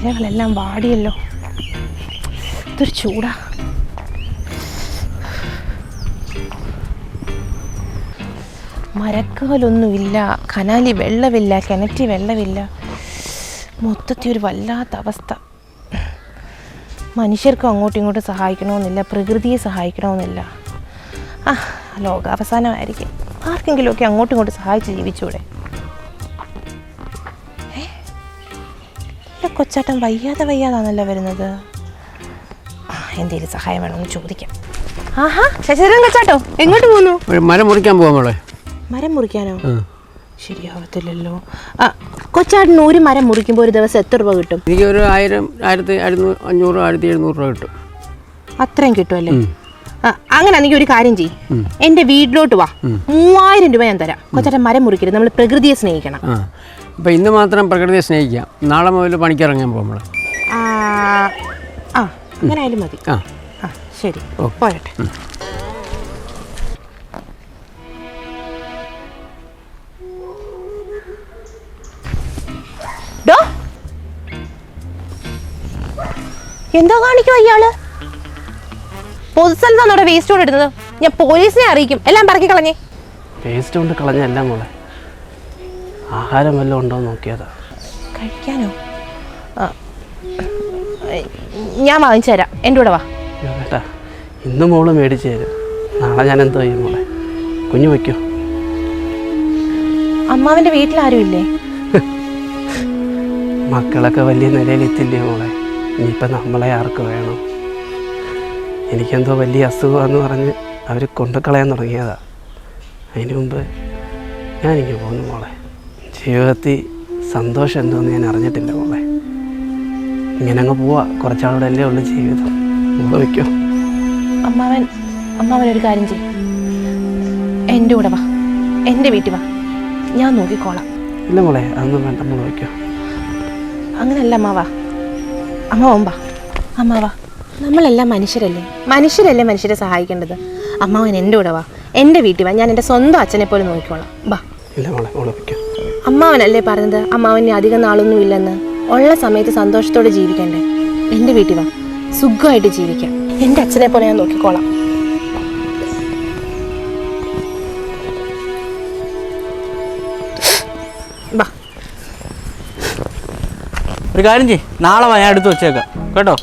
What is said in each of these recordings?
ഇലകളെല്ലാം വാടിയല്ലോ. ഇതൊരു ചൂടാ. മരക്കാലൊന്നുമില്ല കനാലി വെള്ളമില്ല കിണറ്റി വെള്ളമില്ല. മൊത്തത്തിൽ ഒരു വല്ലാത്ത അവസ്ഥ. മനുഷ്യർക്കും അങ്ങോട്ടും ഇങ്ങോട്ടും സഹായിക്കണമെന്നില്ല പ്രകൃതിയെ സഹായിക്കണമെന്നില്ല. ആ ലോകാവസാനമായിരിക്കും. ആർക്കെങ്കിലുമൊക്കെ അങ്ങോട്ടും ഇങ്ങോട്ടും സഹായിച്ച് ജീവിച്ചൂടെ? ഇല്ല കൊച്ചാട്ടൻ വയ്യാതെ വയ്യാതാണല്ലോ വരുന്നത്. ആ, എന്തേലും സഹായം വേണമെന്ന് ചോദിക്കാം. ആഹാ ശശിധരൻ കൊച്ചാട്ടോ എങ്ങോട്ട് പോകുന്നു ഒരു മരം മുറിക്കാൻ പോവാ മോളെ. മരം മുറിക്കാനോ? ശരിയാവത്തില്ലല്ലോ. ആ കൊച്ചാട്ടിന് ഒരു മരം മുറിക്കുമ്പോൾ ഒരു ദിവസം എത്ര രൂപ കിട്ടും? എനിക്ക് ഒരു ആയിരം ആയിരത്തി അറുന്നൂറ് അഞ്ഞൂറ് ആയിരത്തി എഴുന്നൂറ് രൂപ കിട്ടും. അത്രയും കിട്ടുമല്ലേ ആ അങ്ങനെയാണെങ്കിൽ ഒരു കാര്യം ചെയ്യും. എന്റെ വീട്ടിലോട്ട് വാ. മൂവായിരം രൂപ ഞാൻ തരാം. കൊച്ചാട്ടൻ മരം മുറിക്കരുത്. നമ്മൾ പ്രകൃതിയെ സ്നേഹിക്കണം. അപ്പോൾ ഇന്ന് മാത്രം പ്രകൃതിയെ സ്നേഹിക്കാം. നാളെ മുതൽ പണിക്കിറങ്ങാൻ പോകും നമ്മൾ ആ അങ്ങനെ ആയാലും മതി. ആ. ശരി. പോരട്ടെ. എന്തോ കാണിക്കും അയ്യാൾ പൊതുസ്ഥലത്താണ് അവിടെ വേസ്റ്റ് കൊണ്ട് ഇടുന്നത്? ഞാൻ പോലീസിനെ അറിയിക്കും. എല്ലാം പറക്കി കളഞ്ഞേ. വേസ്റ്റ് കൊണ്ട് കളഞ്ഞല്ല മോളെ. ആഹാരം വല്ലതും ഉണ്ടോ നോക്കിയതാ. കഴിക്കാനോ? ഞാൻ വാങ്ങിച്ചു തരാം. എന്റെ കൂടെ വാ. കേട്ടാ ഇന്ന് മോൾ മേടിച്ച് തരും. നാളെ ഞാൻ എന്തോ ചെയ്യും മോളെ? കുഞ്ഞു വയ്ക്കോ. അമ്മാവിന്റെ ഇല്ലേ? മക്കളൊക്കെ വലിയ നിലയിലെത്തില്ലേ മോളെ? ഇനിയിപ്പോൾ നമ്മളെ ആർക്ക് വേണം? എനിക്കെന്തോ വലിയ അസുഖമാണെന്ന് പറഞ്ഞ് അവർ കൊണ്ടുകളയാൻ തുടങ്ങിയതാണ് അതിന് മുമ്പ് ഞാനിങ്ങനെ പോകുന്നു മോളെ. ജീവിതത്തിൽ സന്തോഷം എന്തോന്ന് ഞാൻ അറിഞ്ഞിട്ടില്ല മോളെ. ഇങ്ങനെ അങ്ങ് പോവാ. കുറച്ചാളുടെ അല്ലേ ഉള്ളു ജീവിതം. വയ്ക്കോ. അമ്മാവൻ അമ്മാവൻ ഒരു കാര്യം ചെയ്യും. എന്റെ കൂടെ വാ. എന്റെ വീട്ടിൽ വാ. ഞാൻ നോക്കിക്കോളാം. ഇല്ല മോളെ അതൊന്നും വേണ്ട. മോൾ വയ്ക്കോ. അങ്ങനല്ല അമ്മാവാ. അമ്മാവൻ വാ. അമ്മാവാ. നമ്മളെല്ലാം മനുഷ്യരല്ലേ? മനുഷ്യരല്ലേ മനുഷ്യരെ സഹായിക്കേണ്ടത്? അമ്മാവൻ എന്റെ കൂടെ വാ. എന്റെ വീട്ടിൽ വാ. ഞാൻ എന്റെ സ്വന്തം അച്ഛനെ പോലും നോക്കിക്കോളാം. വാ. ഇല്ല മോളെ മോളെ വയ്ക്കോ. അമ്മാവനല്ലേ പറഞ്ഞത്? അമ്മാവന് അധികം നാളൊന്നും ഇല്ലെന്ന്. ഉള്ള സമയത്ത് സന്തോഷത്തോടെ ജീവിക്കണ്ടേ? എന്റെ വീട്ടിൽ വാ. സുഖമായിട്ട് ജീവിക്കാം. എന്റെ അച്ഛനെ പോലെ ഞാൻ നോക്കിക്കോളാം. ഒരു കാര്യം ചെയ്യ്. നാളെ ഞാൻ എടുത്ത് വെച്ചേക്കാം. കേട്ടോ?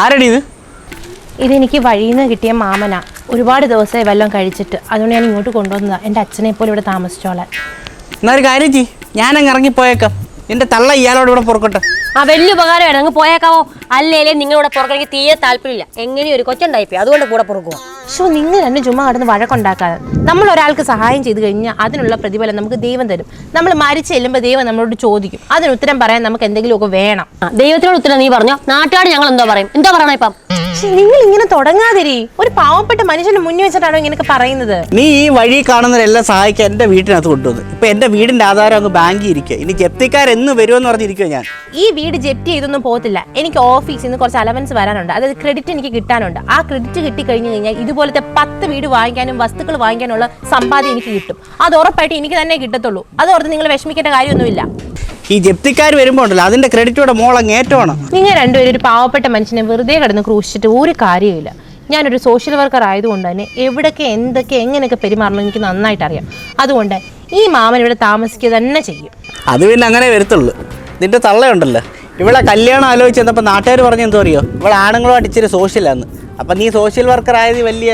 ആരടി ഇത്? ഇതെനിക്ക് വഴിയിൽ നിന്ന് കിട്ടിയ മാമന. ഒരുപാട് ദിവസമായി വല്ലതും കഴിച്ചിട്ട്. അതുകൊണ്ട് ഞാൻ ഇങ്ങോട്ട് കൊണ്ടുവന്നതാ. എന്റെ അച്ഛനെ പോലും ഇവിടെ താമസിച്ചോളാൻ. എന്നാ ഒരു കാര്യം ചെയ്യ്. ഞാനങ്ങ് ഇറങ്ങിപ്പോയേക്കാം എന്റെ തള്ള ഇയാളോട് ഇവിടെ പുറക്കട്ടെ. ആ വലിയ ഉപകാരമാണ് അങ്ങ് പോയേക്കാവോ. അല്ലേലേ നിങ്ങളിവിടെ പുറക്കെനിക്ക് തീരെ താല്പര്യമില്ല. എങ്ങനെയും ഒരു കൊച്ചുണ്ടായിപ്പോയി. അതുകൊണ്ട് കൂടെ പുറക്കുക ഷോ നിങ്ങൾ തന്നെ ചുമ്മാ കടന്ന് വഴക്കുണ്ടാക്കാതെ. നമ്മൾ ഒരാൾക്ക് സഹായം ചെയ്തു കഴിഞ്ഞാൽ അതിനുള്ള പ്രതിഫലം നമുക്ക് ദൈവം തരും. നമ്മൾ മരിച്ചു ചെല്ലുമ്പോൾ ദൈവം നമ്മളോട് ചോദിക്കും. അതിന് ഉത്തരം പറയാൻ നമുക്ക് എന്തെങ്കിലുമൊക്കെ വേണം. ദൈവത്തിനോട് ഉത്തരം നീ പറഞ്ഞോ? നാട്ടുകാർ ഞങ്ങൾ എന്തോ പറയും? എന്തോ പറയണേ ഇപ്പം? പക്ഷേ നിങ്ങൾ ഇങ്ങനെ തുടങ്ങാതിരി. ഒരു പാവപ്പെട്ട മനുഷ്യന് മുന്നിൽ വെച്ചിട്ടാണോ ഇങ്ങനെയൊക്കെ പറയുന്നത്? നീ ഈ വഴി കാണുന്നവരെല്ലാം സഹായിക്കാൻ എന്റെ വീട്ടിനകത്ത് കൊണ്ടുവന്നു. ഇപ്പൊ എന്റെ വീടിന്റെ ആധാരം അങ്ങ് ബാങ്കിൽ ഇരിക്കുക ഇനി ജപ്തിക്കാരെന്ന് വരുമെന്ന് പറഞ്ഞിരിക്കുക ഞാൻ. ഈ വീട് ജപ്തി ചെയ്തൊന്നും പോകത്തില്ല. എനിക്ക് ഓഫീസിൽ നിന്ന് കുറച്ച് അലവൻസ് വരാനുണ്ട്. അതായത് ക്രെഡിറ്റ് എനിക്ക് കിട്ടാനുണ്ട്. ആ ക്രെഡിറ്റ് കിട്ടി കഴിഞ്ഞു കഴിഞ്ഞാൽ ഇതുപോലത്തെ പത്ത് വീട് വാങ്ങിക്കാനും വസ്തുക്കൾ വാങ്ങിക്കാനുള്ള സമ്പാദ്യം എനിക്ക് കിട്ടും. അത് ഉറപ്പായിട്ട് എനിക്ക് തന്നെ കിട്ടത്തുള്ളൂ. അത് ഓർത്ത് നിങ്ങൾ വിഷമിക്കേണ്ട കാര്യമൊന്നുമില്ല. ഈ ജപ്തിക്കാർ വരുമ്പോൾ ഉണ്ടല്ലോ അതിന്റെ ക്രെഡിറ്റോടെ മോളങ്ങ് ഏറ്റമാണ് നിങ്ങൾ രണ്ടുപേരും ഒരു പാവപ്പെട്ട മനുഷ്യനെ വെറുതെ കിടന്ന് ക്രൂശിച്ചിട്ട് ഒരു കാര്യമില്ല ഞാനൊരു സോഷ്യൽ വർക്കർ ആയതുകൊണ്ട് തന്നെ എവിടൊക്കെ എന്തൊക്കെ എങ്ങനെയൊക്കെ പെരുമാറണം എനിക്ക് നന്നായിട്ട് അറിയാം അതുകൊണ്ട് ഈ മാമൻ ഇവിടെ താമസിക്കുക തന്നെ ചെയ്യും. അത് പിന്നെ അങ്ങനെ വരത്തുള്ളൂ. നിന്റെ തള്ളയുണ്ടല്ലോ. ഇവിടെ കല്യാണം ആലോചിച്ച് ചെന്നപ്പോൾ നാട്ടുകാർ പറഞ്ഞ എന്തോ അറിയോ? ഇവിടെ ആണുങ്ങളുമായിട്ട് ഇച്ചിരി സോഷ്യലാന്ന് അപ്പം നീ സോഷ്യൽ വർക്കർ ആയത് വലിയ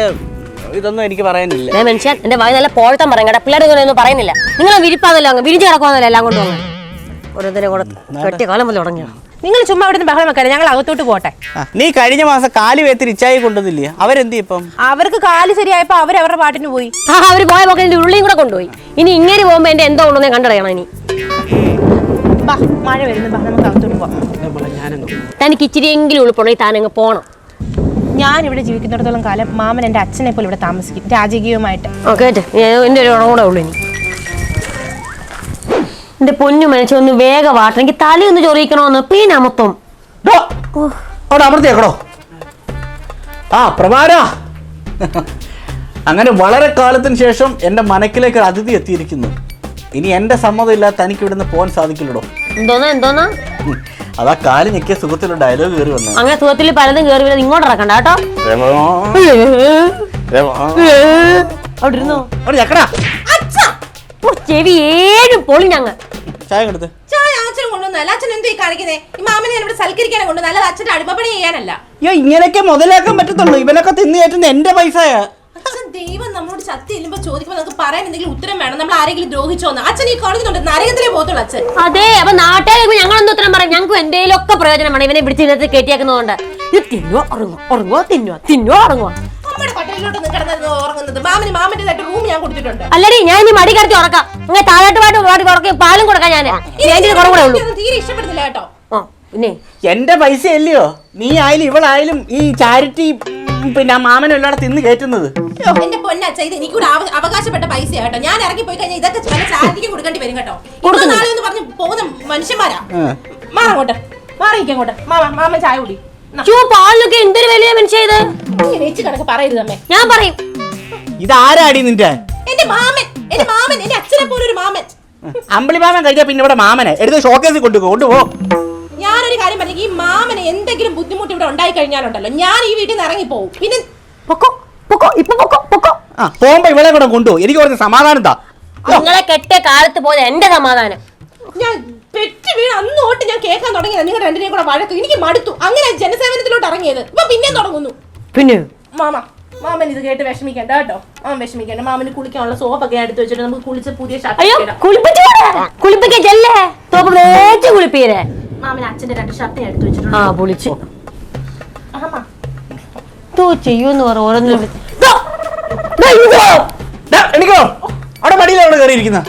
ഇതൊന്നും എനിക്ക് പറയാനില്ല. ഞാൻ മനുഷ്യൻ എന്റെ വായി നല്ല പോഴത്തം പറയും കേട്ടോ. പിള്ളേർ ഒന്നും പറയുന്നില്ല. നിങ്ങൾ വിരിപ്പാന്നല്ലോ അങ്ങ് വിരിച്ചു കിടക്കുവാന്നല്ലോ എല്ലാം കൊണ്ട് കൂടെ കെട്ടിയ കാലം മുതൽ തുടങ്ങിയോ നിങ്ങൾ ചുമ്മാ അവിടെ നിന്ന് ബഹളം വെക്കാതെ ഞങ്ങൾ അകത്തോട്ട് പോട്ടെ. നീ കഴിഞ്ഞ മാസം കാലി വേത്തിന് ഇച്ചായി കൊണ്ടുവന്നില്ലേ? അവരെന്ത് ഇപ്പം? അവർക്ക് കാൽ ശരിയായപ്പോ അവർ അവരുടെ പാട്ടിന് പോയി. ആ അവർ പോയ പോക്കെ എന്റെ ഉള്ളിയും കൂടെ കൊണ്ടുപോയി. ഇനി ഇങ്ങനെ പോകുമ്പോ എന്റെ എന്തോ ഉണ്ടെന്ന് കണ്ടറിയണം ഇനി. ബാ മഴ വരുന്നു. ബാ നമുക്ക് അകത്തോട്ട് പോവാം. തനിക്ക് ഇച്ചിരിയെങ്കിലും ഉൾപ്പെടുന്നെങ്കിൽ താനങ്ങ് പോണം. ഞാൻ ഇവിടെ ജീവിക്കുന്നിടത്തോളം കാലം മാമൻ എന്റെ അച്ഛനെ പോലെ ഇവിടെ താമസിക്കും. രാജകീയമായിട്ട് കേട്ട്. ഞാൻ- എന്റെ ഒരു ഉണ കൂടെ ഉള്ളു ഇനി. എന്റെ പൊന്നു മനുഷ്യ ഒന്ന് വേഗം വാട്ടണം എനിക്ക് തലയൊന്ന് ചൊറിയിക്കണോന്ന്. പിന്നെ മൊത്തം. അവിടെ അമർത്തിയേക്കടോ ആ പ്രമാര അങ്ങനെ വളരെ കാലത്തിന് ശേഷം എന്റെ മനക്കിലേക്ക് ഒരു അതിഥി എത്തിയിരിക്കുന്നു. ഇനി എന്റെ സമ്മതം ഇല്ലാത്ത തനിക്ക് ഇവിടുന്ന് പോകാൻ സാധിക്കില്ലടോ. എന്തോന്നാ എന്തോന്നാ? അതാ കാൽ ഞെക്കിയ സുഖത്തിൽ ഡയലോഗ് കയറി വന്നു. അങ്ങനെ സുഖത്തിൽ പലതും കയറി വരുന്നത് ഇങ്ങോട്ട് ഇറക്കണ്ട കേട്ടോ? അവിടെ ഇരുന്നോ? അവിടെ ചെവി ഏഴും പൊളി ഞങ്ങ ചായ എടുത്ത് ചായ അച്ഛനും കൊണ്ടുവന്നല്ല അച്ഛൻ എന്തോ ഈ കാണിക്കുന്നേ? ഈ മാമനെ ഞാൻ ഇവിടെ സൽക്കരിക്കാനാണ് കൊണ്ടുവന്നത്. അല്ലാതെ അച്ഛന്റെ അടിമപ്പണി ചെയ്യാനല്ല. അയ്യോ ഇങ്ങനെയൊക്കെ മുതലാക്കാൻ പറ്റത്തുള്ളൂ. ഇവനൊക്കെ തിന്നു കയറ്റുന്ന എന്റെ പൈസയാ. അച്ഛൻ ദൈവം നമ്മളോട് ശക്തി ഇല്ലുമ്പോ ചോദിക്കുമ്പോൾ നമുക്ക് പറയാൻ എന്തെങ്കിലും ഉത്തരം വേണം. നമ്മൾ ആരെങ്കിലും ദ്രോഹിച്ചോ അച്ഛൻ ഈ കാണിക്കുന്നുണ്ട് നരകത്തിലേ പോകത്തുള്ളൂ അച്ഛൻ. അതെ അപ്പൊ നാട്ടുകാർ ഞങ്ങളൊന്നും എന്തോ ഉത്തരം പറയാം? ഞങ്ങൾക്ക് എന്തെങ്കിലും ഒക്കെ പ്രയോജനമാണ്. ഇവനെ വിളിച്ചിരുന്നത് കെട്ടിയാക്കുന്നതുകൊണ്ട് ഇത് തിന്നുവോ ഉറങ്ങുവോ? ഉറങ്ങുവോ തിന്നുവോ? തിന്നുവോ ഉറങ്ങുവോ? നമ്മുടെ പട്ടയിലോട്ടൊന്നും കിടന്നത് ഉറങ്ങുന്നത്. മാമന് മാമന്റേതായിട്ട് റൂം ഞാൻ കൊടുത്തിട്ടുണ്ട്. അല്ലടി ഞാൻ ഇനി മടി കിടത്തി ഉറക്കാം. അങ്ങനെ താഴോട്ട് പാട്ട് പാടി ഉറക്കി പാലും കൊടുക്കാം ഞാൻ എന്റെ കുറവ് കൂടെ ഉള്ളൂ. ഇതൊന്നും തീരെ ഇഷ്ടപ്പെടുന്നില്ല കേട്ടോ. ആ പിന്നെ? എന്റെ പൈസ അല്ലയോ നീ ആയാലും ഇവളായാലും ഈ ചാരിറ്റി പിന്നെ ആ മാമനും എല്ലാടെ തിന്ന് കയറ്റുന്നത്. എന്റെ പൊന്നച്ഛ ഇത് എനിക്കൂടെ ആവ- അവകാശപ്പെട്ട പൈസ കേട്ടോ. ഞാൻ ഇറങ്ങി പോയി കഴിഞ്ഞാൽ ഇതൊക്കെ ചാരിറ്റിക്ക് കൊടുക്കേണ്ടി വരും കേട്ടോ. കൊടുക്കുന്ന നാളെ എന്ന് പറഞ്ഞ് പോകുന്ന മനുഷ്യന്മാരാ. ആ. മാറങ്ങോട്ട് മാറിയിരിക്കങ്ങോട്ട് മാമ മാമ ചായ കുടി. പാലിനൊക്കെ എന്തൊരു വലിയ മനുഷ്യ ഇത്? വെച്ച് കണക്ക് പറയരുത് അമ്മേ. ഞാൻ പറയും. ഇതാരാടി നിന്റെ? എന്റെ മാമൻ എന്റെ മാമൻ എന്റെ അച്ഛനെ പോലെ ഒരു മാമൻ. അമ്പിളി മാമൻ കഴിഞ്ഞാൽ പിന്നെ ഇവിടെ മാമനെ. എടുത്ത് ഷോക്കേസിൽ കൊണ്ടുപോ കൊണ്ടുപോ. ഞാനൊരു കാര്യം പറഞ്ഞു ഈ മാമന് എന്തെങ്കിലും ബുദ്ധിമുട്ട് ഇവിടെ ഉണ്ടായി കഴിഞ്ഞാലുണ്ടല്ലോ ഞാൻ ഈ വീട്ടിൽ നിന്ന് ഇറങ്ങി പോകും പിന്നെ പൊക്കോ പൊക്കോ ഇപ്പൊ പൊക്കോ പൊക്കോ. ആ പോകുമ്പോ ഇവിടെ കൂടെ കൊണ്ടുപോ. എനിക്ക് കുറച്ച് സമാധാനം താ നിങ്ങളെ കെട്ടിയ കാലത്ത് പോയത് എന്റെ സമാധാനം. ഞാൻ പെറ്റ് വീണ് അന്ന് തൊട്ട് ഞാൻ കേൾക്കാൻ തുടങ്ങിയത്. നിങ്ങൾ രണ്ടിനെയും കൂടെ വഴക്ക്. എനിക്ക് മടുത്തു. അങ്ങനെ ജനസേവനത്തിലോട്ട് ഇറങ്ങിയത്. ഇപ്പൊ പിന്നെ തുടങ്ങുന്നു. പിന്നെ? മാമ മാമൻ ഇത് കേട്ട് വിഷമിക്കണ്ട കേട്ടോ. മാമൻ വിഷമിക്കണ്ട. മാമന് കുളിക്കാനുള്ള സോപ്പൊക്കെ എടുത്ത് വെച്ചിട്ട് നമുക്ക് കുളിച്ച് പുതിയ അയ്യോ ചെല്ലേ? തേച്ച് കുളിപ്പീരെ. മാമൻ അച്ഛന്റെ രണ്ട് ഷർട്ട് ഞാൻ എടുത്ത് വെച്ചിട്ടുണ്ട്. ആ പൊളിച്ചു. ആമാ. തോ ചെയ്യൂന്ന് പറ ഓരോന്നും ദാ, എണീക്കോ. അവിടെ മടിയിലാണ് കയറിയിരിക്കുന്ന?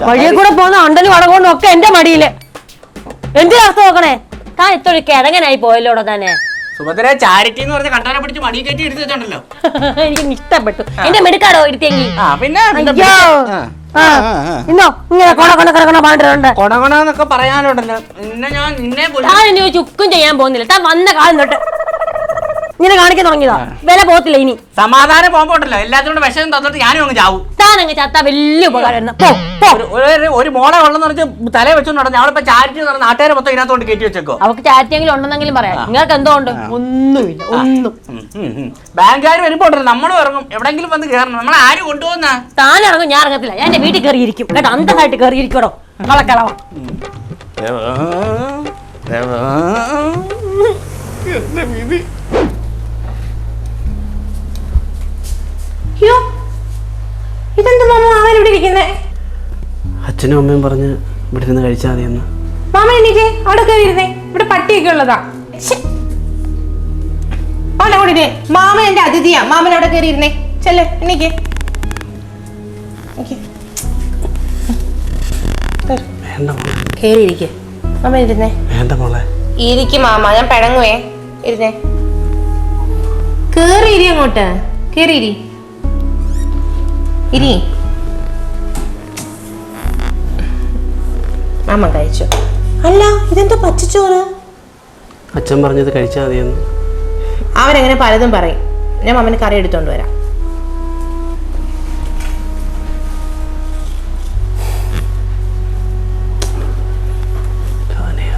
വഴിയെ കൂടെ പോകുന്ന അണ്ടനും അടകൊണ്ടും ഒക്കെ എന്റെ മടിയിൽ. എന്റെ അവസ്ഥ നോക്കണേ? താൻ ഇത്തൊരു കിടങ്ങനായി കിഴങ്ങനായി പോയല്ലോടെ തന്നെ സുഭദ്ര ചാരിറ്റി എന്ന് പറഞ്ഞ പിടിച്ച് മടി കയറ്റി എടുത്ത് വെച്ചിട്ടുണ്ടല്ലോ എനിക്ക് ഇഷ്ടപ്പെട്ടു. എന്റെ മെടുക്കാടോ പിന്നെ. ഇന്നോ? ഇങ്ങനെ കൊണ കൊണ കിടക്കണ പാണ്ടിട്ടുണ്ട് കൊണകൊണന്നൊക്കെ പറയാനുണ്ടല്ലോ. നിന്നെ ഞാൻ നിന്നെ ചുക്കും ചെയ്യാൻ പോകുന്നില്ല. താൻ വന്ന കാലം തൊട്ട് ഇങ്ങനെ കാണിക്കാൻ തുടങ്ങിയതാ വില പോത്തില്ല ഇനി സമാധാനം പോകുമ്പോണ്ടല്ലോ എല്ലാത്തിനോട് വിഷം തന്നിട്ട് ഞാനും അങ്ങ് ചാവും താനങ്ങ് ചത്ത വലിയ ഉപകാരം ഒരു- മോളെ വെള്ളം നിറച്ച് തല വെച്ചോണ്ട് നടന്നു അവളിപ്പോ ചാരിറ്റി എന്ന് പറഞ്ഞ നാട്ടുകാരെ മൊത്തം ഇതിനകത്തോണ്ട് കയറ്റി വെച്ചേക്കോ അവക്ക് ചാറ്റിയെങ്കിലും ഉണ്ടെന്നെങ്കിലും പറയാം നിങ്ങൾക്ക് എന്തോ ഉണ്ട് ഒന്നുമില്ല ഒന്നും ബാങ്കുകാർ വരുമ്പോ നമ്മളും ഇറങ്ങും എവിടെങ്കിലും വന്ന് കയറണം നമ്മളെ ആര് കൊണ്ടുപോകുന്ന താൻ ഇറങ്ങും ഞാൻ ഇറങ്ങത്തില്ല ഞാൻ എന്റെ വീട്ടിൽ കയറിയിരിക്കും കേട്ടോ അന്തമായിട്ട് കയറിയിരിക്കടോ കളക്കളവ അയ്യോ ഇതെന്ത് മാമ? മാമൻ ഇവിടെ ഇരിക്കുന്നേ? അച്ഛനും അമ്മയും പറഞ്ഞ് ഇവിടെ നിന്ന് കഴിച്ചാൽ മതിയെന്ന് മാമൻ എണീറ്റേ അവിടെ കയറിയിരുന്നേ. ഇവിടെ പട്ടിയൊക്കെ ഉള്ളതാ. അവിടെ മാമൻ എന്റെ അതിഥിയാ. മാമൻ അവിടെ കയറിയിരുന്നേ. ചെല്ലെ എണീക്ക്. വേണ്ട മോളെ. കയറിയിരിക്കെ. മാമൻ ഇരുന്നേ. വേണ്ട മോളെ. ഇരിക്കും മാമ ഞാൻ പിടങ്ങുവേ ഇരുന്നേ. കേറിയിരി അങ്ങോട്ട്. കേറി ഇരി. മാമ കഴിച്ചു. അല്ല ഇതെന്തോ പച്ചച്ചോറ്? അച്ഛൻ പറഞ്ഞത് കഴിച്ചാൽ മതിയെന്ന്. അവനങ്ങനെ പലതും പറയും. ഞാൻ മാമന് കറി എടുത്തോണ്ട് വരാം.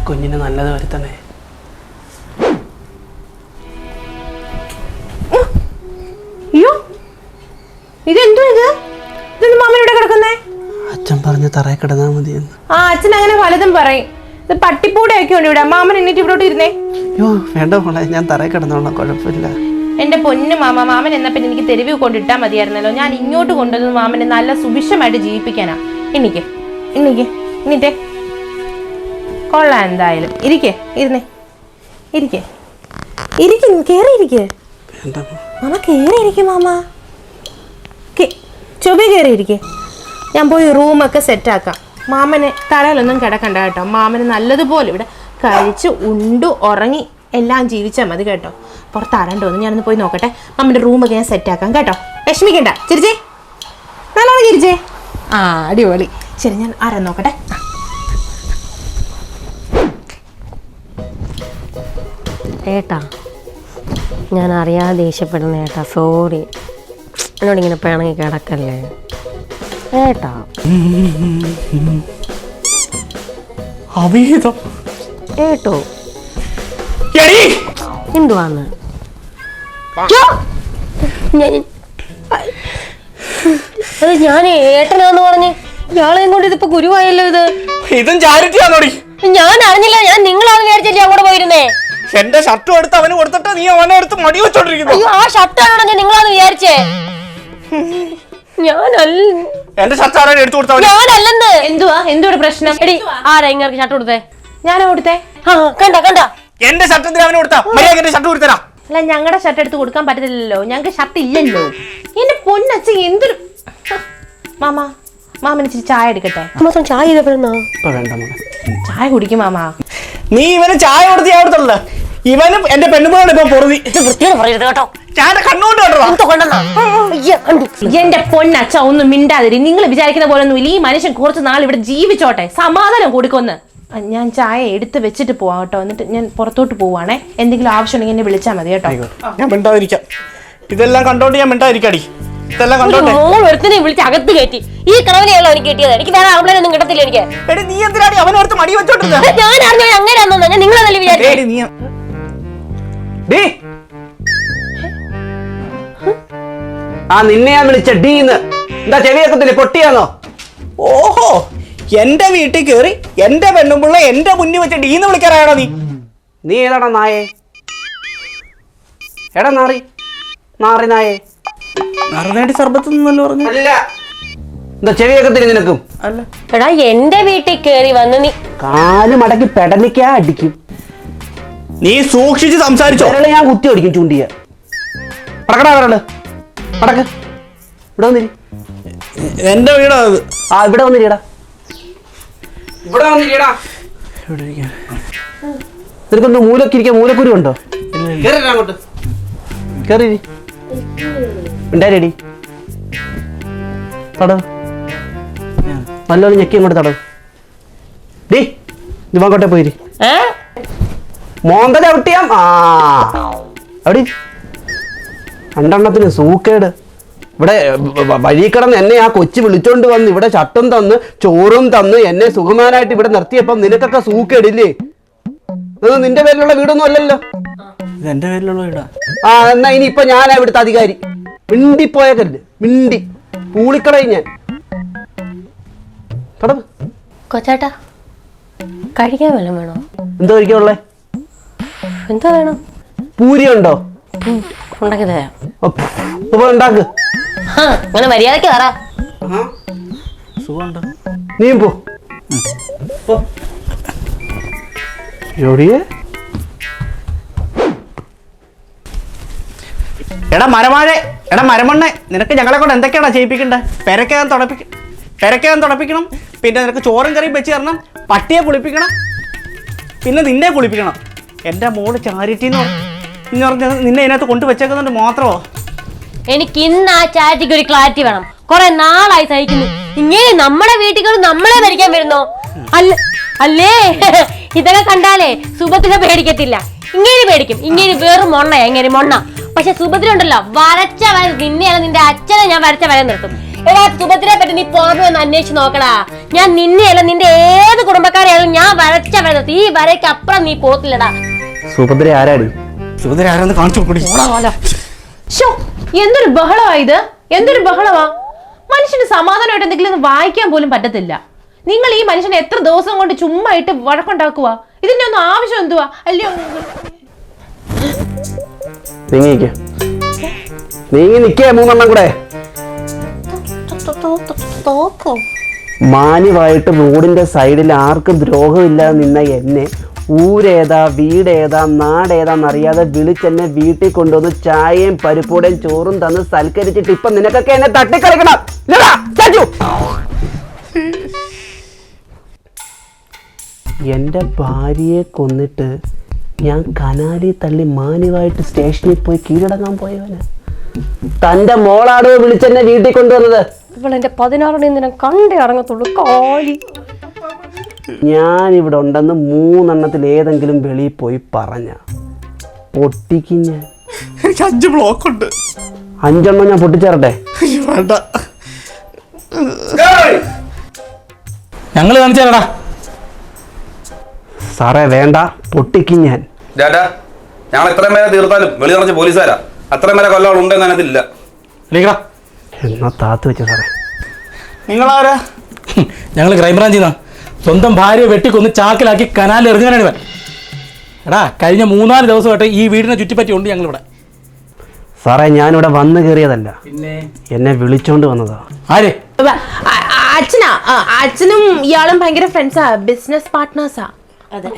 കുഞ്ഞിന് നല്ലത് വരുത്തണേ. അച്ഛൻ പറഞ്ഞ് മതി എന്ന്. ആ അച്ഛൻ അങ്ങനെ പലതും പറയും. ഇത് പട്ടിപ്പൂടയൊക്കെ ഉണ്ട് ഇവിടെ. മാമൻ എന്നിട്ട് ഇവിടോട്ട് ഇരുന്നേ. അയ്യോ വേണ്ട മോളെ ഞാൻ തറയിൽ കിടന്നോളാം കുഴപ്പമില്ല. എന്റെ പൊന്നു മാമ മാമൻ എന്നാ പിന്നെ എനിക്ക് തെരുവ് കൊണ്ടിട്ടാ മതിയായിരുന്നല്ലോ. ഞാൻ ഇങ്ങോട്ട് കൊണ്ടുവന്നത് മാമനെ നല്ല സുഭിക്ഷമായിട്ട് ജീവിപ്പിക്കാനാ. ഇന്നിക്ക് ഇന്നിക്ക് ഇന്നിട്ടേ കൊള്ളാം എന്തായാലും. ഇരിക്കേ ഇരുന്നേ. ഇരിക്കേ. ഇരിക്കും കേറി ഇരിക്കേ. വേണ്ട മോളെ. മാമ കേറി ഇരിക്കും മാമ. ചൊവ്വ കേറി ഇരിക്കേ. ഞാൻ പോയി റൂമൊക്കെ സെറ്റാക്കാം മാമനെ തലയിലൊന്നും കിടക്കണ്ട കേട്ടോ. മാമന് നല്ലതുപോലെ ഇവിടെ കഴിച്ച് ഉണ്ടു ഉറങ്ങി എല്ലാം ജീവിച്ചാൽ മതി കേട്ടോ. പുറത്ത് ഒന്ന് ഞാനൊന്ന് പോയി നോക്കട്ടെ. മാമന്റെ റൂമൊക്കെ ഞാൻ സെറ്റാക്കാം കേട്ടോ. വിഷമിക്കണ്ട. ചിരിച്ചേ. നല്ലോണം ചിരിച്ചേ. ആ അടിപൊളി. ശരി ഞാൻ ആരാ നോക്കട്ടെ. ഏട്ടാ ഞാൻ അറിയാതെ ദേഷ്യപ്പെടുന്ന ഏട്ടാ. സോറി എന്നോട് ഇങ്ങനെ പിണങ്ങി കിടക്കല്ലേ? ഏട്ടാ അവിഹിതം. ഏട്ടോ എടീ! എന്തുവാന്ന്? ഞാൻ- അത് ഞാൻ ഏട്ടനാന്ന് പറഞ്ഞ് ഇയാളെയും കൊണ്ട് ഇതിപ്പോ ഗുരുവായല്ലോ ഇത്. ഇതും ചാരിറ്റി ആണോടി? ഞാൻ അറിഞ്ഞില്ല ഞാൻ നിങ്ങളാണ് വിചാരിച്ചില്ല അങ്ങോട്ട് പോയിരുന്നേ. എന്റെ ഷർട്ടും എടുത്ത് അവന് കൊടുത്തിട്ട് നീ അവനെ എടുത്ത് മടി വെച്ചോണ്ടിരിക്കുന്നു. ആ ഷർട്ടാണോ ഞാൻ നിങ്ങളാന്ന് വിചാരിച്ചേ? എന്റെ ഷർട്ട് ആരാണ് എടുത്തു കൊടുത്തത്? ഞാനല്ലെന്ന്. എന്തുവാ? എന്തുവാ പ്രശ്നം? എടി ആരാ ഇങ്ങനെ ഷർട്ട് കൊടുത്തേ ഞാനാ കൊടുത്തേ ആ കണ്ട കണ്ട. എന്റെ ഷർട്ട് എന്തിനാ അവന് കൊടുത്താ മര്യാദ എന്റെ ഷർട്ട് കൊടുത്തരാ അല്ല ഞങ്ങളുടെ ഷർട്ട് എടുത്ത് കൊടുക്കാൻ പറ്റത്തില്ലല്ലോ. ഞങ്ങൾക്ക് ഷർട്ട് ഇല്ലല്ലോ. എന്റെ പൊന്നച്ച എന്തൊരു മാമാ മാമൻ ഇച്ചിരി ചായ എടുക്കട്ടെ? മാസം ചായ ചെയ്തപ്പോഴെന്നാ ചായ കുടിക്കും മാമാ. നീ ഇവന് ചായ കൊടുത്ത് ഞാൻ ഇവനും എന്റെ പെണ്ണുമ്പോഴാണ് ഇപ്പൊ പൊറുതി. ഇത് വൃത്തിയോട് പറയരുത് കേട്ടോ. ഞാൻ കണ്ണുകൊണ്ട് കണ്ടോ എന്തോ അയ്യ കണ്ടു. എന്റെ പൊന്നച്ച ഒന്നും മിണ്ടാതിരി. നിങ്ങൾ വിചാരിക്കുന്ന പോലെ ഒന്നുമില്ല ഈ മനുഷ്യൻ കുറച്ച് നാൾ ഇവിടെ ജീവിച്ചോട്ടെ. സമാധാനം കൊടുക്കൊന്ന്. ഞാൻ ചായ എടുത്ത് വെച്ചിട്ട് പോവാം കേട്ടോ. എന്നിട്ട് ഞാൻ പുറത്തോട്ട് പോവാണേ. എന്തെങ്കിലും ആവശ്യമുണ്ടെങ്കിൽ എന്നെ വിളിച്ചാൽ മതി കേട്ടോ. ഞാൻ മിണ്ടാതിരിക്കാം. ഇതെല്ലാം കണ്ടോണ്ട് ഞാൻ മിണ്ടാതിരിക്കാടി. ഇതെല്ലാം കണ്ടോണ്ട്. മോൾ ഒരുത്തിനെ വിളിച്ച് അകത്ത് കയറ്റി. ഈ എനിക്ക് കിട്ടിയത്. എനിക്ക് വേറെ കിട്ടത്തില്ല എനിക്ക്. എടി നീ എന്തിനാടി മടി ഞാൻ അറിഞ്ഞ എടി നീ ആ നിന്നെ ഞാൻ വിളിച്ച ഡീന്ന് എന്താ ചെവിയൊക്കത്തില്ലേ പൊട്ടിയാന്നോ? ഓഹോ എന്റെ വീട്ടിൽ കയറി എന്റെ പെണ്ണുമ്പിള്ള എന്റെ മുന്നിൽ വെച്ച് ഡീന്ന് വിളിക്കാറാണോ നീ. നീ ഏതാടാ നായേ? എടാ നാറി നാറി നായേ. സർബത്ത് പറഞ്ഞു. അല്ല എന്താ ചെവിയൊക്കത്തില്ല നിനക്കും? അല്ല. എടാ എന്റെ വീട്ടിൽ കേറി വന്ന് നീ കാൽ മടക്കി പെടലിക്കാ അടിക്കും. നീ സൂക്ഷിച്ച് സംസാരിച്ചോ. ഞാൻ കുത്തി അടിക്കും ചൂണ്ടിയ. പ്രകടാ പടക്ക്. ഇവിടെ വന്നിരി. എന്റെ വീടാ അത്. ആ ഇവിടെ വന്നിരിടാ ഇവിടെ വന്നിരിടാ നിനക്കൊന്ന് മൂലക്കിരിക്കാൻ മൂലക്കുരു ഉണ്ടോ? അങ്ങോട്ട്. കേറി ഉണ്ടാരടി തടവ്. നല്ലോണം ഞെക്കി അങ്ങോട്ട് തടവ്. ഡി ദിവാങ്കോട്ടെ പോയിരി മോന്ത ചവിട്ടിയാം? ആ. അവിടെ രണ്ടെണ്ണത്തിന് സൂക്കേട്. ഇവിടെ വഴി കിടന്ന് എന്നെ ആ കൊച്ചു വിളിച്ചോണ്ട് വന്ന് ഇവിടെ ഷട്ടും തന്ന് ചോറും തന്ന് എന്നെ സുഖമാനായിട്ട് ഇവിടെ നിർത്തിയപ്പം നിനക്കൊക്കെ സൂക്കേടില്ലേ? ഇത് നിന്റെ പേരിലുള്ള വീടൊന്നും അല്ലല്ലോ. ഇത് എന്റെ പേരിലുള്ള വീടാ. ആ എന്നാ ഇനി ഇപ്പൊ ഞാനാ ഇവിടുത്തെ അധികാരി. മിണ്ടിപ്പോയക്കല്ലേ മിണ്ടി. പൂളിക്കളയും ഞാൻ. കടവ് കൊച്ചാട്ടാ കഴിക്കാൻ വല്ലതും വേണോ? എന്തോ കഴിക്കാനുള്ളേ എന്താ വേണം? പൂരി ഉണ്ടോ? ഉണ്ടാക്കി തരാം ഉണ്ടാക്ക്. ആ അങ്ങനെ മര്യാദയ്ക്ക് തറ സുഖമുണ്ട്? നീ പോ. പോ. എവിടെയേ? എടാ മരമാഴെ എടാ മരമണ്ണെ നിനക്ക് ഞങ്ങളെ കൊണ്ട് എന്തൊക്കെയാണ് ചെയ്യിപ്പിക്കണ്ടേ? പെരക്കകം തുടപ്പിക്ക പെരക്കകം തുടപ്പിക്കണം. പിന്നെ നിനക്ക് ചോറും കറിയും വെച്ച് തരണം. പട്ടിയെ കുളിപ്പിക്കണം. പിന്നെ നിന്നെ കുളിപ്പിക്കണം. എന്റെ മോൾ ചാരിറ്റി എന്ന് എന്ന് പറഞ്ഞാൽ നിന്നെ ഇതിനകത്ത് കൊണ്ടുവച്ചേക്കുന്നുണ്ട് മാത്രമോ? എനിക്ക് ഇന്ന് ആ ചാറ്റിക്ക് ഒരു ക്ലാരിറ്റി വേണം. കുറെ നാളായി സഹിക്കുന്നു. ഇങ്ങനെ നമ്മുടെ വീട്ടിൽ നമ്മളെ ഭരിക്കാൻ വരുന്നോ? അല്ല അല്ലേ? ഇതൊക്കെ കണ്ടാലേ സുഭദ്ര പേടിക്കത്തില്ല. ഇങ്ങനെ പേടിക്കും. ഇങ്ങനെ വെറും മൊണ്ണയാ ഇങ്ങനെ മൊണ്ണ. പക്ഷെ സുഭദ്ര ഉണ്ടല്ലോ വരച്ച വര നിന്നെയാണ് നിന്റെ അച്ഛനെ ഞാൻ വരച്ച വര നിർത്തും. എടാ സുഭദ്രയെ പറ്റി നീ പുറമെ ഒന്ന് അന്വേഷിച്ച് നോക്കടാ. ഞാൻ നിന്നെയല്ല നിന്റെ ഏത് കുടുംബക്കാരെയാലും ഞാൻ വരച്ച വര നിർത്തും. ഈ വരയ്ക്ക് അപ്പുറം നീ പോത്തില്ലടാ. സുഭദ്ര ആരാടി? കാണിച്ചു ഷോ എന്തൊരു ബഹളമാ ഇത്? എന്തൊരു ബഹളമാ മനുഷ്യന് സമാധാനമായിട്ട് എന്തെങ്കിലും ഒന്ന് വായിക്കാൻ പോലും പറ്റത്തില്ല. നിങ്ങൾ ഈ മനുഷ്യനെ എത്ര ദിവസം കൊണ്ട് ചുമ്മാ ഇട്ട് വഴക്കുണ്ടാക്കുക ഇതിന്റെ ഒന്നും ആവശ്യം എന്തുവാ? അല്ലയോ മാനിവായിട്ട് നീങ്ങി നിക്കേ മൂന്നെണ്ണം കൂടെ. മാന്യമായിട്ട് റോഡിന്റെ സൈഡിൽ ആർക്കും ദ്രോഹമില്ലാതെ നിന്ന എന്നെ ഊരേതാ വീടേതാ നാടേതാന്നറിയാതെ വിളിച്ചെന്നെ വീട്ടിൽ കൊണ്ടുവന്ന് ചായയും പരിപ്പൂടേയും ചോറും തന്ന് സൽക്കരിച്ചിട്ട് ഇപ്പൊ നിനക്കൊക്കെ എന്നെ തട്ടിക്കളിക്കണം? എന്റെ ഭാര്യയെ കൊന്നിട്ട് ഞാൻ കനാലി തള്ളി മാന്യമായിട്ട് സ്റ്റേഷനിൽ പോയി കീഴടങ്ങാൻ പോയവന്. തന്റെ മോളാടോ വിളിച്ചെന്നെ വീട്ടിൽ കൊണ്ടുവന്നത്? ഇവൾ പതിനാറണി ദിനം കണ്ടേ ഇറങ്ങത്തുള്ളൂ കാലി. ഞാൻ ഇവിടെ ഉണ്ടെന്ന് മൂന്നെണ്ണത്തിൽ ഏതെങ്കിലും വെളിയിൽ പോയി പറഞ്ഞ. പൊട്ടിക്കിഞ്ഞ ഞാൻ. എനിക്ക് അഞ്ച് ബ്ലോക്ക് ഉണ്ട്. അഞ്ചെണ്ണം ഞാൻ പൊട്ടിച്ചേരട്ടെ. വേണ്ട. ഞങ്ങൾ കാണിച്ചാലടാ സാറേ വേണ്ട. പൊട്ടിക്കും ഞാൻ. ഡാറ്റാ ഞങ്ങൾ എത്രയും പേരെ തീർത്താലും വെളി നിറച്ച് പോലീസുകാരാ. അത്രയും പേരെ കൊല്ലം ഉണ്ടെന്ന് അതിനകത്തില്ല. എന്നാ താത്ത് വെച്ച സാറേ. നിങ്ങളാരാ? ഞങ്ങൾ ക്രൈംബ്രാഞ്ചിൽ നിന്നാ സ്വന്തം ഭാര്യയെ വെട്ടിക്കൊന്ന് ചാക്കിലാക്കി കനാലിൽ എറിഞ്ഞാണ് ഇവൻ. എടാ കഴിഞ്ഞ മൂന്നാൽ ദിവസമായിട്ട് ഈ വീടിനെ ചുറ്റിപ്പറ്റി ഉണ്ട് ഞങ്ങളിവിടെ. സാറേ ഞാനിവിടെ വന്നു കയറിയതല്ല. പിന്നെ? എന്നെ വിളിച്ചോണ്ട് വന്നതാ. ആര്? അച്ഛനാ. ആ, അച്ഛനും ഇയാളും ഭയങ്കര ഫ്രണ്ട്സാ ബിസിനസ് പാർട്ട്നേഴ്സാ അതെ.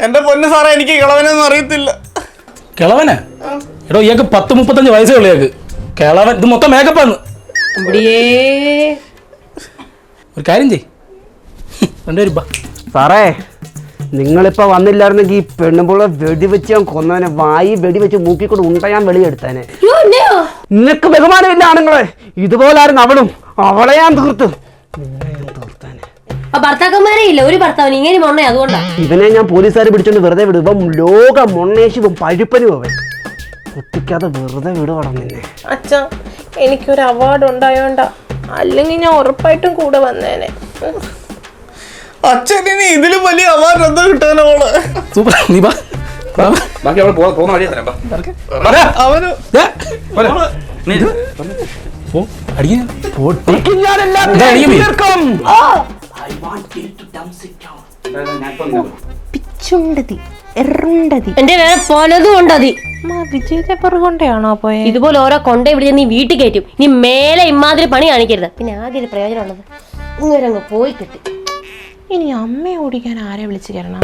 എന്റെ പൊന്ന് സാറേ എനിക്ക് കിളവനൊന്നും അറിയത്തില്ല. കിളവന്? എടോ ഇയാൾക്ക് പത്ത് മുപ്പത്തഞ്ച് വയസ്സേ ഉള്ളു ഇയാൾക്ക്. കിളവൻ ഇത് മൊത്തം മേക്കപ്പാണ് ഒരു കാര്യം ചെയ് രണ്ടുപേരും ബാ സാറേ നിങ്ങളിപ്പോ വന്നില്ലായിരുന്നെങ്കിൽ ഈ പെണ്ണുമ്പോൾ വെടിവെച്ച് ഞാൻ കൊന്നവനെ വായി വെടിവെച്ച് മൂക്കിക്കൊണ്ട് ഉണ്ട ഞാൻ വെളിയെടുത്തേനെ നിനക്ക് ബഹുമാനമില്ല ആണുങ്ങളെ. ഇതുപോലായിരുന്നു അവളും. അവളെ ഞാൻ തീർത്തു. ഭർത്താക്കന്മാരെ ഇല്ല. ഒരു ഭർത്താവിന് ഇങ്ങനെ മൊണ്ണേ അതുകൊണ്ടാ. ഇവനെ ഞാൻ പോലീസുകാർ പിടിച്ചോണ്ട് വെറുതെ വിടും. ഇപ്പം ലോക മൊണ്ണേശിവും പഴുപ്പനും അവൻ. പൊട്ടിക്കാതെ വെറുതെ വിടുവാടാ നിന്നെ. അച്ഛ എനിക്കൊരു അവാർഡ് ഉണ്ടായോണ്ട. അല്ലെങ്കിൽ ഞാൻ ഉറപ്പായിട്ടും കൂടെ വന്നേനെ. അച്ഛനിനി ഇതിലും വലിയ അവാർഡ് എന്താ കിട്ടാനോൾ സൂപ്പർ. നീ ബാ. ബാക്കി അവിടെ പോകുന്ന വഴിയെ തരാം. അവന്. പിച്ചുണ്ടതി എറുണ്ടതി. എന്റെ വേറെ പലതും ഉണ്ടതി. വിജയത്തെ പുറകൊണ്ടയാണോ പോയെ? ഇതുപോലെ ഓരോ കൊണ്ടേ ഇവിടെ നീ വീട്ടിൽ കയറ്റും. നീ മേലെ ഇമാതിരി പണി കാണിക്കരുത്. പിന്നെ ആകെ ഒരു പ്രയോജനം ഉള്ളത് ഇങ്ങനെ പോയി കിട്ടി. ഇനി അമ്മയെ ഓടിക്കാൻ ആരെ വിളിച്ചു കയറണം?